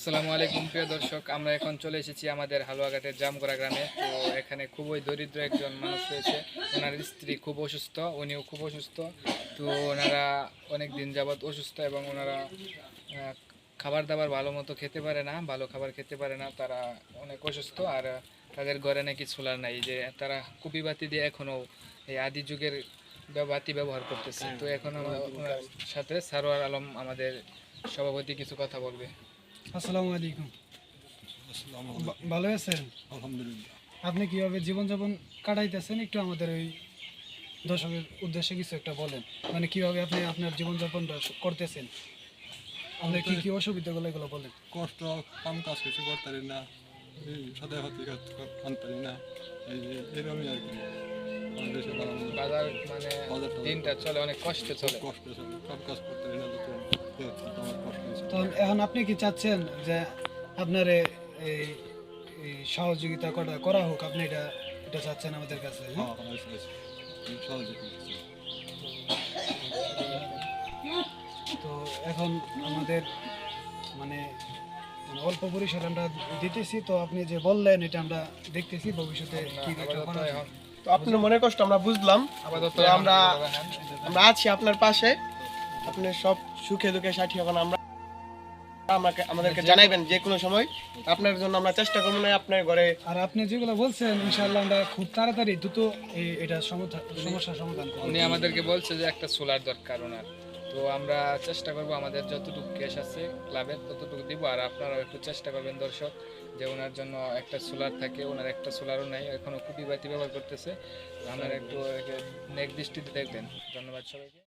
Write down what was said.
আসসালামু আলাইকুম, প্রিয় দর্শক। আমরা এখন চলে এসেছি আমাদের হালুয়াঘাটের জামগড়া গ্রামে। তো এখানে খুবই দরিদ্র একজন মানুষ রয়েছে। ওনার স্ত্রী খুব অসুস্থ, উনিও খুব অসুস্থ। তো ওনারা অনেক দিন যাবৎ অসুস্থ এবং ওনারা খাবার দাবার ভালো মতো খেতে পারে না, ভালো খাবার খেতে পারে না। তারা অনেক অসুস্থ আর তাদের ঘরে নাকি সোলার নাই। যে তারা কুপি বাতি দিয়ে এখনও এই আদি যুগের বাতি ব্যবহার করতেছে। তো এখন ওনার সাথে সারোয়ার আলম আমাদের সভাপতি কিছু কথা বলবে। আসসালামু আলাইকুম। ভালো আছেন? আলহামদুলিল্লাহ। আপনি কীভাবে জীবনযাপন কাটাইতেছেন? একটু আমাদের ওই দর্শকের উদ্দেশ্যে কিছু একটা বলেন। মানে কীভাবে আপনি আপনার জীবনযাপনটা করতেছেন? আপনার কি কি অসুবিধাগুলো এগুলো বলেন? কষ্ট কাম কাজ কিছু করতে পারি না। এই সদাই হাতি আনতে পারি না। এই যে এরকমই আর কি। বাজার মানে দিনটা চলে অনেক কষ্টে চলে। কষ্ট আছে কাম কাজ করতে পারি না এখন আপনি কি চাচ্ছেন যে আপনার এই সহযোগিতা করা করা হোক? আপনি এটা এটা চাচ্ছেন আমাদের কাছে হ্যাঁ? হ্যাঁ তো এখন আমাদের মানে মানে অল্প পরিসরে আমরা দিতেছি তো আপনি যে বললেন এটা আমরা দেখতেছি ভবিষ্যতে কি যায়। এখন তো আপনার মনে কষ্ট আমরা বুঝলাম। আপাতত আমরা- আমরা আছি আপনার পাশে। আপনার সব সুখে দুঃখে সাথী এখন আমরা। আমাকে আমাদেরকে জানাইবেন যে কোনো সময়। আপনার জন্য আমরা চেষ্টা করব না আপনার ঘরে আর আপনি যেগুলো বলছেন ইনশাআল্লাহ আমরা খুব তাড়াতাড়ি দ্রুত এই- এটা সমস্যার সমাধান করব। উনি আমাদেরকে বলছে যে একটা সোলার দরকার ওনার। তো আমরা চেষ্টা করব আমাদের যতটুকু ক্যাশ আছে ক্লাবের ততটুকু দিব আর আপনারাও একটু চেষ্টা করবেন দর্শক যে ওনার জন্য একটা সোলার থাকে ওনার একটা সোলারও নাই এখনও কুপি বাতি ব্যবহার করতেছে। আপনারা একটু নেক দৃষ্টিতে দেখবেন। ধন্যবাদ সবাইকে।